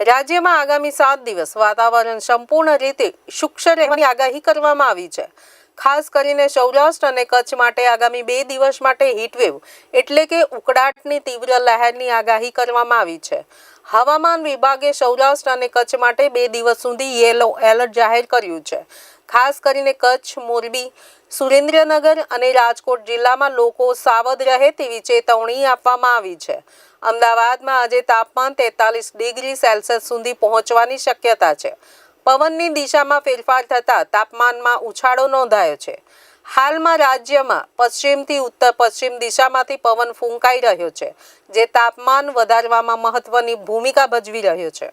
રાજ્યમાં આગામી સાત દિવસ વાતાવરણ સંપૂર્ણ રીતે શુષ્ક રહેવાની આગાહી કરવામાં આવી છે. ખાસ કરીને સૌરાષ્ટ્ર અને કચ્છ માટે આગામી બે દિવસ માટે હીટવેવ એટલે કે ઉકળાટની તીવ્ર લહેરની આગાહી કરવામાં આવી છે. હવામાન વિભાગે સૌરાષ્ટ્ર અને કચ્છ માટે બે દિવસ સુધી યેલો એલર્ટ જાહેર કર્યું છે. ખાસ કરીને કચ્છ, મોરબી, સુરેન્દ્રનગર અને રાજકોટ જિલ્લામાં લોકો સાવધ રહે તેવી ચેતવણી આપવામાં આવી છે. અમદાવાદમાં આજે તાપમાન તેતાલીસ ડિગ્રી સેલ્સિયસ સુધી પહોંચવાની શક્યતા છે. પવનની દિશામાં ફેરફાર થતાં તાપમાનમાં ઉછાળો નોંધાયો છે. હાલમાં રાજ્યમાં પશ્ચિમથી ઉત્તર પશ્ચિમ દિશામાંથી પવન ફૂંકાઈ રહ્યો છે જે તાપમાન વધારવામાં મહત્વની ભૂમિકા ભજવી રહ્યો છે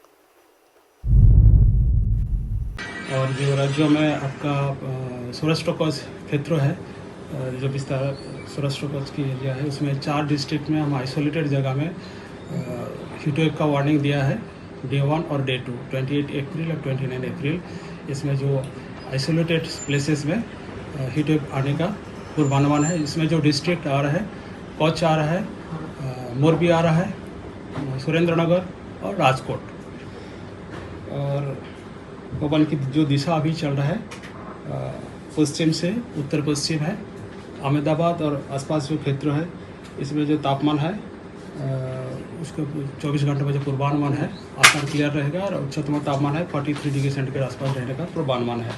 और जो राज्यों में आपका अ, सौराष्ट्र कच्छ क्षेत्र है अ, जो विस्तार सौराष्ट्र कच्छ की एरिया है उसमें चार डिस्ट्रिक्ट में हम आइसोलेटेड जगह में हीटवेव का वार्निंग दिया है डे वन और डे टू 28 अप्रैल और 29 अप्रैल इसमें जो आइसोलेटेड प्लेसेस में हीटवेव आने का पूर्वानुमान है। इसमें जो डिस्ट्रिक्ट आ रहा है कच्छ आ रहा है मोरबी आ रहा है सुरेंद्रनगर और राजकोट और पवन की जो दिशा अभी चल रहा है पश्चिम से उत्तर पश्चिम है, अहमदाबाद और आसपास जो क्षेत्र है, इसमें जो तापमान है उसका 24 घंटे में जो पूर्वानुमान है। आसमान क्लियर रहेगा और उच्चतम तापमान है 43 डिग्री सेंटीग्रेड आसपास रहने का पूर्वानुमान है।